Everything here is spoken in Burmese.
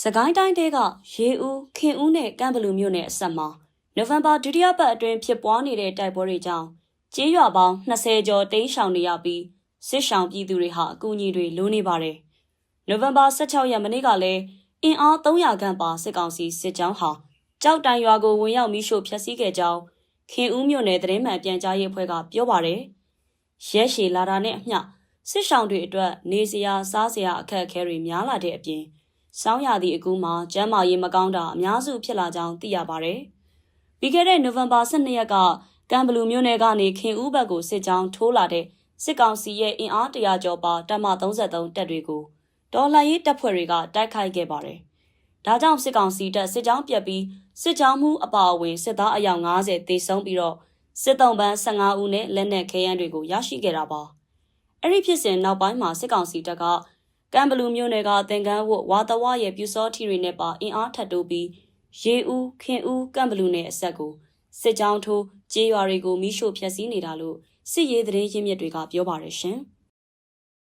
စကိုင်းတိုင်းတဲကရေဦးခင်ဦးနဲ့ကံဘလူမြို့နယ်အဆက်မှာနိုဝင်ဘာဒုတိယပတ်အတွင်းဖြစ်ပွားနေတဲ့တိုက်ပွဲတွေကြောင့်ကျေးရွာပေါင်း20ကျော်တိမ်းရှောင်နေရပြီးစစ်ရှောင်ပြည်သူတွေဟာအကူအညီတွေလိုနေပါတယ်။နိုဝင်ဘာ16ရက်မနေ့ကလည်းအင်အား300ခန့်ပါစစ်ကောင်စီစစ်ကြောင်းဟာကြောက်တိုင်ရွာကိုဝင်ရောက်မိရှို့ဖျက်ဆီးခဲ့ကြောင်းခင်ဦးမြို့နယ်သတင်းမှန်ပြန်ကြားရေးအဖွဲ့ကပြောပါတယ်။ရဲရှည်လာတာနဲ့အမျှစစ်ရှောင်တွေအတွက်နေစရာစားစရာအခက်အခဲတွေများလာတဲ့အပြင် စောင်းရသည့်အကူမှာကျမ်းမာရေးမကောင်းတာအများစုဖြစ်လာကြောင်းသိရပါတယ်။ပြီးခဲ့တဲ့နိုဝင်ဘာ12ရက်ကကံဘလူမြို့နယ်ကနေခင်ဦးဘက်ကိုစစ်ကြောင်းထိုးလာတဲ့စစ်ကောင်စီရဲ့အင်အားတရာကျော်ပါတပ်မ33တပ်တွေကိုဒေါ်လာရေးတပ်ဖွဲ့တွေကတိုက်ခိုက်ခဲ့ပါတယ်။ဒါကြောင့်စစ်ကောင်စီတပ်စစ်ကြောင်းပြက်ပြီးစစ်ကြောင်းမှုအပါအဝင်စစ်သားအယောက်90တေဆုံးပြီးတော့စစ်တုံးပန်း15ဦးနဲ့လက်နက်ခဲယမ်းတွေကိုရရှိခဲ့တာပါ။အဲ့ဒီဖြစ်စဉ်နောက်ပိုင်းမှာစစ်ကောင်စီတပ်က ကံဘလူမျိုးနယ်ကသင်္ကန်းဝတ်ဝါတဝရဲ့ပြူစောထီတွေနဲ့ပါအင်အားထပ်တိုးပြီးရေဦးခင်ဦးကံဘလူနယ်အဆက်ကိုစစ်ကြောင်းထိုးကြေးရွာတွေကိုမိရှို့ဖျက်ဆီးနေတာလို့စစ်ရေးသတင်းရင်းမြစ်တွေကပြောပါတယ်ရှင်။